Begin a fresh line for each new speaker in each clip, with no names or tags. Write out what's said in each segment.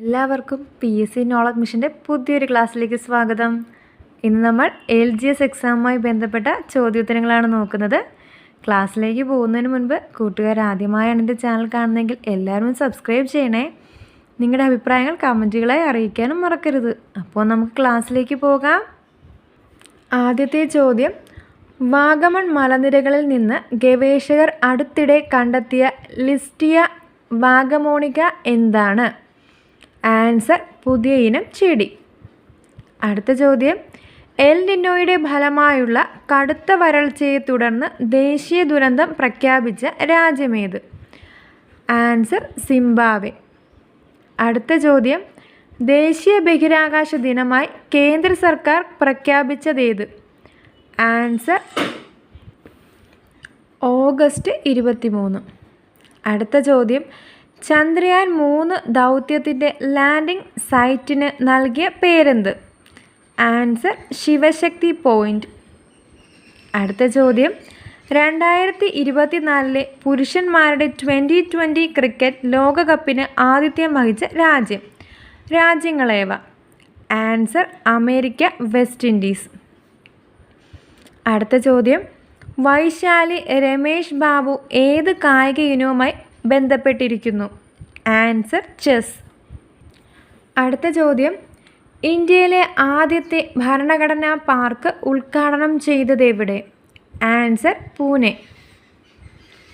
എല്ലാവർക്കും P S C knowledge മിഷന്റെ പുതിയൊരു ക്ലാസ്സിലേക്ക് സ്വാഗതം. ഇന്ന് നമ്മൾ എൽ ജി എസ് എക്സാമുമായി ബന്ധപ്പെട്ട ചോദ്യോത്തരങ്ങളാണ് നോക്കുന്നത്. ക്ലാസ്സിലേക്ക് പോകുന്നതിന് മുൻപ് കൂട്ടുകാർ ആദ്യമായാണ് എന്റെ ചാനൽ കാണുന്നതെങ്കിൽ എല്ലാവരും സബ്സ്ക്രൈബ് ചെയ്യണേ. നിങ്ങളുടെ അഭിപ്രായങ്ങൾ കമന്റുകളായി അറിയിക്കാനും മറക്കരുത്. അപ്പോൾ നമുക്ക് ക്ലാസ്സിലേക്ക് പോകാം. ആദ്യത്തെ ചോദ്യം. വാഗമൺ മലനിരകളിൽ നിന്ന് ഗവേഷകർ അടുത്തിടെ കണ്ടെത്തിയ ലിസ്റ്റിയ വാഗമോണിക എന്താണ്? ആൻസർ പുതിയ ഇനം ചെടി. അടുത്ത ചോദ്യം. എൽ നിന്നോയുടെ ഫലമായുള്ള കടുത്ത വരൾച്ചയെ തുടർന്ന് ദേശീയ ദുരന്തം പ്രഖ്യാപിച്ച രാജ്യമേത്? ആൻസർ സിംബാവെ അടുത്ത ചോദ്യം. ദേശീയ ബഹിരാകാശ ദിനമായി കേന്ദ്ര സർക്കാർ പ്രഖ്യാപിച്ചതേത്? ആൻസർ ഓഗസ്റ്റ് ഇരുപത്തിമൂന്ന്. അടുത്ത ചോദ്യം. ചന്ദ്രയാൻ മൂന്ന് ദൗത്യത്തിന്റെ ലാൻഡിംഗ് സൈറ്റിന് നൽകിയ പേരെന്ത്? ആൻസർ ശിവശക്തി പോയിന്റ് അടുത്ത ചോദ്യം. രണ്ടായിരത്തി ഇരുപത്തിനാലിലെ പുരുഷന്മാരുടെ ട്വന്റി ട്വന്റി ക്രിക്കറ്റ് ലോകകപ്പിന് ആതിഥ്യം വഹിച്ച രാജ്യം. രാജ്യങ്ങളേവ? Answer America West Indies. അടുത്ത ചോദ്യം. വൈശാലി രമേഷ് ബാബു ഏത് കായിക ഇനവുമായി ബന്ധപ്പെട്ടിരിക്കുന്നു. Answer chess. അടുത്ത ചോദ്യം. ഇന്ത്യയിലെ ആദ്യത്തെ ഭരണഘടനാ പാർക്ക് ഉദ്ഘാടനം ചെയ്തത് എവിടെ? ആൻസർ പൂനെ.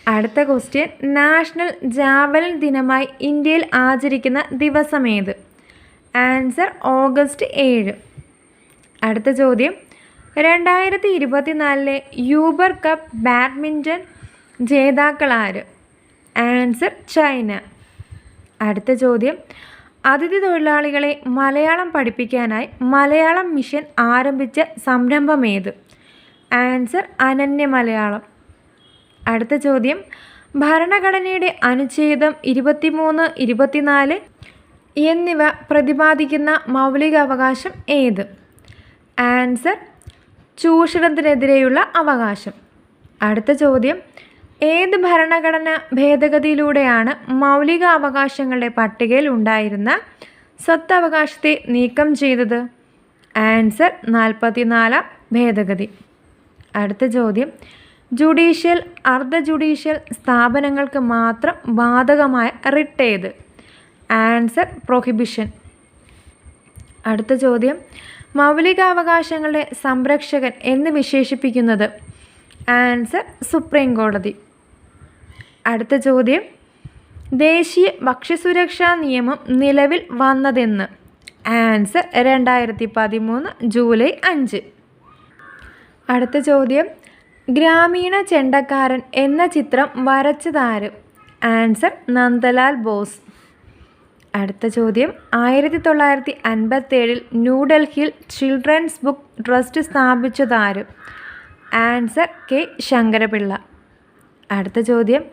അടുത്ത ക്വസ്റ്റ്യൻ. നാഷണൽ ജാവൽ ദിനമായി ഇന്ത്യയിൽ ആചരിക്കുന്ന ദിവസം ദിവസമേത് ആൻസർ ഓഗസ്റ്റ് ഏഴ്. അടുത്ത ചോദ്യം. രണ്ടായിരത്തി ഇരുപത്തിനാലിലെ യൂബർ കപ്പ് ബാഡ്മിന്റൺ ജേതാക്കളാര് ആൻസർ ചൈന അടുത്ത ചോദ്യം. അതിഥി തൊഴിലാളികളെ മലയാളം പഠിപ്പിക്കാനായി മലയാളം മിഷൻ ആരംഭിച്ച സംരംഭം ഏത്? ആൻസർ അനന്യ മലയാളം. അടുത്ത ചോദ്യം. ഭരണഘടനയുടെ അനുച്ഛേദം ഇരുപത്തിമൂന്ന് ഇരുപത്തിനാല് എന്നിവ പ്രതിപാദിക്കുന്ന മൗലികാവകാശം ഏത്? ആൻസർ ചൂഷണത്തിനെതിരെയുള്ള അവകാശം. അടുത്ത ചോദ്യം. ഏത് ഭരണഘടന ഭേദഗതിയിലൂടെയാണ് മൗലിക അവകാശങ്ങളുടെ പട്ടികയിൽ ഉണ്ടായിരുന്ന സ്വത്തവകാശത്തെ നീക്കം ചെയ്തത്? ആൻസർ നാൽപ്പത്തിനാലാം ഭേദഗതി. അടുത്ത ചോദ്യം. ജുഡീഷ്യൽ അർദ്ധ ജുഡീഷ്യൽ സ്ഥാപനങ്ങൾക്ക് മാത്രം ബാധകമായ റിട്ട് ഏത്? Answer prohibition. അടുത്ത ചോദ്യം. മൗലികാവകാശങ്ങളുടെ സംരക്ഷകൻ എന്ന് വിശേഷിപ്പിക്കുന്നത് ആൻസർ സുപ്രീം കോടതി. അടുത്ത ചോദ്യം. ദേശീയ ഭക്ഷ്യസുരക്ഷാ നിയമം നിലവിൽ വന്നതെന്ന്. ആൻസർ രണ്ടായിരത്തി പതിമൂന്ന് ജൂലൈ അഞ്ച്. അടുത്ത ചോദ്യം. ഗ്രാമീണ ചെണ്ടക്കാരൻ എന്ന ചിത്രം വരച്ചതാര്? ആൻസർ നന്ദലാൽ ബോസ്. അടുത്ത ചോദ്യം. ആയിരത്തി തൊള്ളായിരത്തി അൻപത്തേഴിൽ ന്യൂഡൽഹിയിൽ children's book trust സ്ഥാപിച്ചതാര്? Answer K. Sankara Pillai. അടുത്ത ചോദ്യം.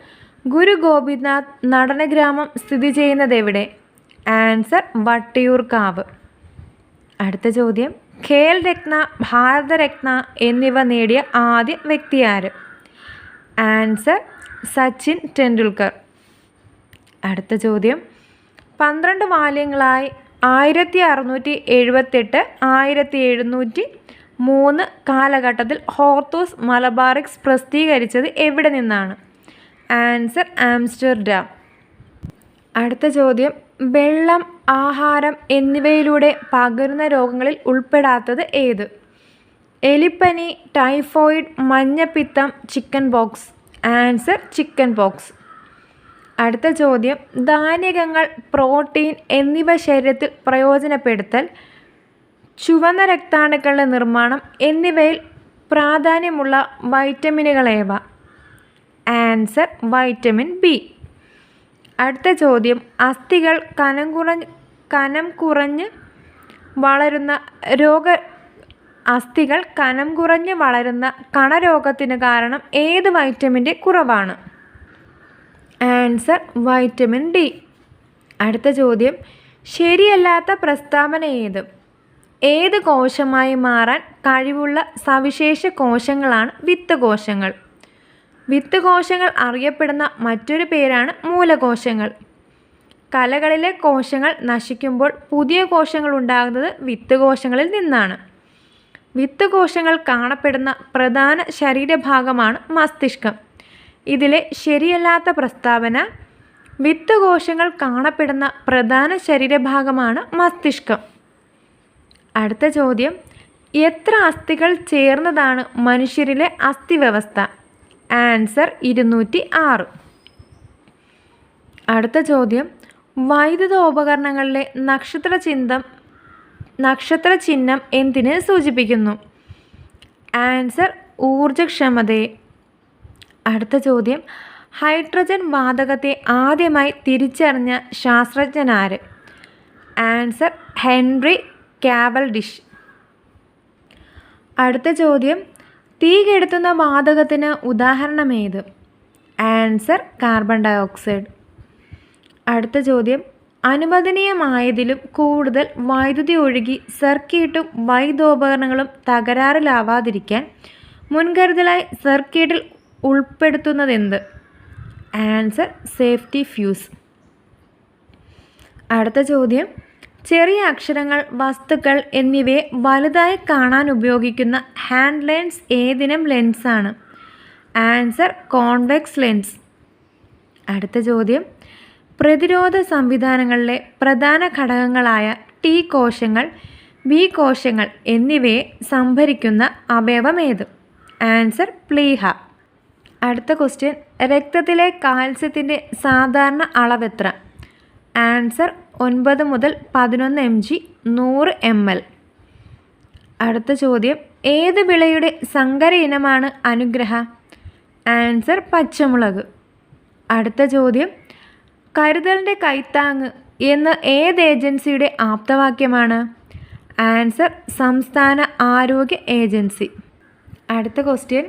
ഗുരു ഗോപിനാഥ് നടനഗ്രാമം സ്ഥിതി ചെയ്യുന്നത് എവിടെ? ആൻസർ വട്ടിയൂർക്കാവ് അടുത്ത ചോദ്യം. ഖേൽ രത്ന ഭാരതരത്ന എന്നിവ നേടിയ ആദ്യ വ്യക്തി ആര്? ആൻസർ സച്ചിൻ ടെണ്ടുൽക്കർ. അടുത്ത ചോദ്യം. പന്ത്രണ്ട് വാല്യങ്ങളായി ആയിരത്തി അറുന്നൂറ്റി എഴുപത്തെട്ട് ആയിരത്തി എഴുന്നൂറ്റി മൂന്ന് കാലഘട്ടത്തിൽ ഹോർത്തോസ് മലബാറിക്സ് പ്രസിദ്ധീകരിച്ചത് എവിടെ നിന്നാണ്? Answer Amsterdam. അടുത്ത ചോദ്യം വെള്ളം ആഹാരം എന്നിവയിലൂടെ പകരുന്ന രോഗങ്ങളിൽ ഉൾപ്പെടാത്തത് ഏത്? എലിപ്പനി ടൈഫോയിഡ് മഞ്ഞപ്പിത്തം chicken pox answer chicken pox അടുത്ത ചോദ്യം ധാന്യകങ്ങൾ പ്രോട്ടീൻ എന്നിവ ശരീരത്തിൽ പ്രയോജനപ്പെടുത്തൽ ചുവന്ന രക്താണുക്കളുടെ നിർമ്മാണം എന്നിവയിൽ പ്രാധാന്യമുള്ള വൈറ്റമിനുകളേവ? Answer vitamin B. അടുത്ത ചോദ്യം. അസ്ഥികൾ കനം കുറഞ്ഞ് കനം കുറഞ്ഞ് വളരുന്ന രോഗ അസ്ഥികൾ കനം കുറഞ്ഞ് വളരുന്ന കണരോഗത്തിന് കാരണം ഏത് വൈറ്റമിന്റെ കുറവാണ്? Answer vitamin D. അടുത്ത ചോദ്യം. ശരിയല്ലാത്ത പ്രസ്താവന ഏത്? ഏത് കോശമായി മാറാൻ കഴിവുള്ള സവിശേഷ കോശങ്ങളാണ് വിത്ത് കോശങ്ങൾ വിത്ത് കോശങ്ങൾ അറിയപ്പെടുന്ന മറ്റൊരു പേരാണ് മൂലകോശങ്ങൾ. കലകളിലെ കോശങ്ങൾ നശിക്കുമ്പോൾ പുതിയ കോശങ്ങൾ ഉണ്ടാകുന്നത് വിത്ത് കോശങ്ങളിൽ നിന്നാണ്. വിത്ത് കോശങ്ങൾ കാണപ്പെടുന്ന പ്രധാന ശരീരഭാഗമാണ് മസ്തിഷ്കം. ഇതിലെ ശരിയല്ലാത്ത പ്രസ്താവന വിത്ത് കോശങ്ങൾ കാണപ്പെടുന്ന പ്രധാന ശരീരഭാഗമാണ് മസ്തിഷ്കം. അടുത്ത ചോദ്യം. എത്ര അസ്ഥികൾ ചേർന്നതാണ് മനുഷ്യരിലെ അസ്ഥി വ്യവസ്ഥ ആൻസർ ഇരുന്നൂറ്റി ആറ് അടുത്ത ചോദ്യം. വൈദ്യുത ഉപകരണങ്ങളിലെ നക്ഷത്ര ചിന്തം നക്ഷത്ര ചിഹ്നം എന്തിനെ സൂചിപ്പിക്കുന്നു? ആൻസർ ഊർജക്ഷമതയെ അടുത്ത ചോദ്യം. ഹൈഡ്രജൻ വാതകത്തെ ആദ്യമായി തിരിച്ചറിഞ്ഞ ശാസ്ത്രജ്ഞനാര്? ആൻസർ ഹെൻറി കാവൽഡിഷ് അടുത്ത ചോദ്യം തീ കെടുത്തുന്ന വാതകത്തിന് ഉദാഹരണം ഏത് ആൻസർ കാർബൺ ഡയോക്സൈഡ്. അടുത്ത ചോദ്യം അനുവദനീയമായതിലും കൂടുതൽ വൈദ്യുതി ഒഴുകി സർക്യൂട്ടും വൈദ്യോപകരണങ്ങളും തകരാറിലാവാതിരിക്കാൻ മുൻകരുതലായി സർക്യൂട്ടിൽ ഉൾപ്പെടുത്തുന്നതെന്ത്? Answer safety fuse. അടുത്ത ചോദ്യം ചെറിയ അക്ഷരങ്ങൾ വസ്തുക്കൾ എന്നിവയെ വലുതായി കാണാൻ ഉപയോഗിക്കുന്ന ഹാൻഡ് ലെൻസ് ഏതിനം ലെൻസാണ് ആൻസർ കോൺവെക്സ് ലെൻസ് അടുത്ത ചോദ്യം. പ്രതിരോധ സംവിധാനങ്ങളിലെ പ്രധാന ഘടകങ്ങളായ ടി കോശങ്ങൾ ബി കോശങ്ങൾ എന്നിവയെ സംഭരിക്കുന്ന അവയവം അവയവമേത് ആൻസർ പ്ലീഹ. അടുത്ത ക്വസ്റ്റ്യൻ രക്തത്തിലെ കാൽസ്യത്തിന്റെ സാധാരണ അളവെത്ര ആൻസർ ഒൻപത് മുതൽ പതിനൊന്ന് എം ജി നൂറ് എം എൽ. അടുത്ത ചോദ്യം ഏത് വിളയുടെ സങ്കര ഇനമാണ് അനുഗ്രഹ? ആൻസർ പച്ചമുളക്. അടുത്ത ചോദ്യം കരുതലിന്റെ കൈത്താങ് എന്ന് ഏത് ഏജൻസിയുടെ ആപ്തവാക്യമാണ്? ആൻസർ സംസ്ഥാന ആരോഗ്യ ഏജൻസി. അടുത്ത ക്വസ്റ്റ്യൻ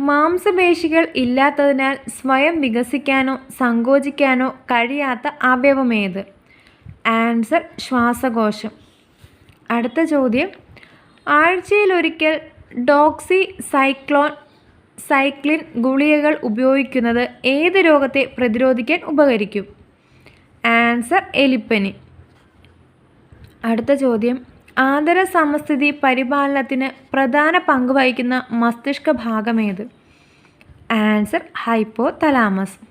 മാംസപേശികൾ ഇല്ലാത്തതിനാൽ സ്വയം വികസിക്കാനോ സങ്കോചിക്കാനോ കഴിയാത്ത അവയവമേത് ആൻസർ ശ്വാസകോശം. അടുത്ത ചോദ്യം. ആഴ്ചയിലൊരിക്കൽ ഡോക്സി സൈക്ലോൺ സൈക്ലിൻ ഗുളികകൾ ഉപയോഗിക്കുന്നത് ഏത് രോഗത്തെ പ്രതിരോധിക്കാൻ ഉപകരിക്കും? ആൻസർ എലിപ്പനി. അടുത്ത ചോദ്യം. ആന്തര സമസ്ഥിതി പരിപാലനത്തിന് പ്രധാന പങ്ക് വഹിക്കുന്ന മസ്തിഷ്ക ഭാഗമേത് ആൻസർ ഹൈപ്പോ തലാമസ്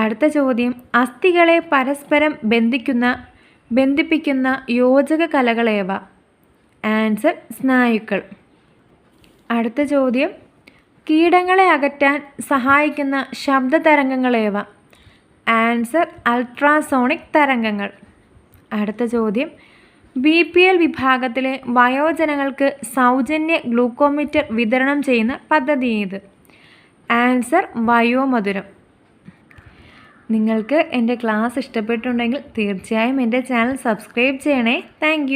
അടുത്ത ചോദ്യം. അസ്ഥികളെ പരസ്പരം ബന്ധിക്കുന്ന ബന്ധിപ്പിക്കുന്ന യോജക കലകളേവ ആൻസർ സ്നായുക്കൾ. അടുത്ത ചോദ്യം. കീടങ്ങളെ അകറ്റാൻ സഹായിക്കുന്ന ശബ്ദ തരംഗങ്ങളേവ ആൻസർ അൾട്രാസോണിക് തരംഗങ്ങൾ. അടുത്ത ചോദ്യം. ബി പി എൽ വിഭാഗത്തിലെ വയോജനങ്ങൾക്ക് സൗജന്യ ഗ്ലൂക്കോമീറ്റർ വിതരണം ചെയ്യുന്ന പദ്ധതി ഏത്? ആൻസർ വയോമധുരം. നിങ്ങൾക്ക് എന്റെ ക്ലാസ് ഇഷ്ടപ്പെട്ടുണ്ടെങ്കിൽ തീർച്ചയായും എന്റെ ചാനൽ സബ്സ്ക്രൈബ് ചെയ്യണേ. താങ്ക്